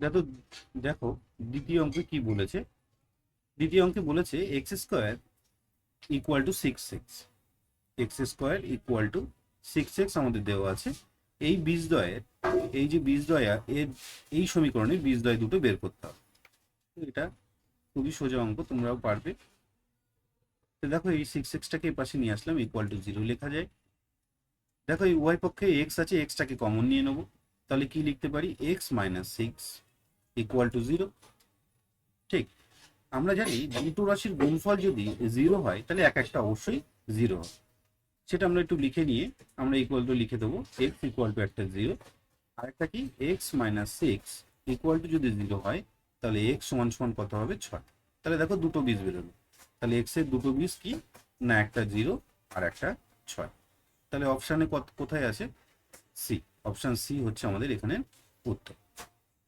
দেখো দেখো, দ্বিতীয় অঙ্কে কি বলেছে? দ্বিতীয় অঙ্কে বলেছে x square equal to six x x square equal to six x আমাদের দেওয়া আছে। এই বীজদ্বয়ের এই যে বীজদ্বয় এর, এই সমীকরণের বীজদ্বয় দুটো বের করতে হবে। এটা খুবই সোজা অঙ্ক, তোমরাও পারবে। তো দেখো, এই সিক্স এক্সটাকে পাশে নিয়ে আসলাম ইকুয়াল টু জিরো লেখা যায়। দেখো, এই উভয় পক্ষে এক্স আছে এক্সটাকে কমন নিয়ে নেব। তাহলে কি লিখতে পারি? X minus six equal to zero ঠিক, আমরা জানি দুটো রাশির গুণফল যদি জিরো হয়, তাহলে এক একটা অবশ্যই জিরো হবে। সেটা আমরা একটু লিখে নিয়ে আমরা ইকুয়াল টু লিখে দেবো এক্স ইকুয়াল টু একটা জিরো আরেকটা কি? X minus six equal to যদি জিরো হয়, তাহলে এক্স সমান সমান কত হবে? ছয়। তাহলে দেখো দুটো বীজ বেরোলো। তাহলে এক্সের দুটো বীজ কি? না, একটা জিরো আর একটা ছয়। তাহলে অপশানে কোথায় আছে? সি অপশান সি হচ্ছে আমাদের এখানে উত্তর।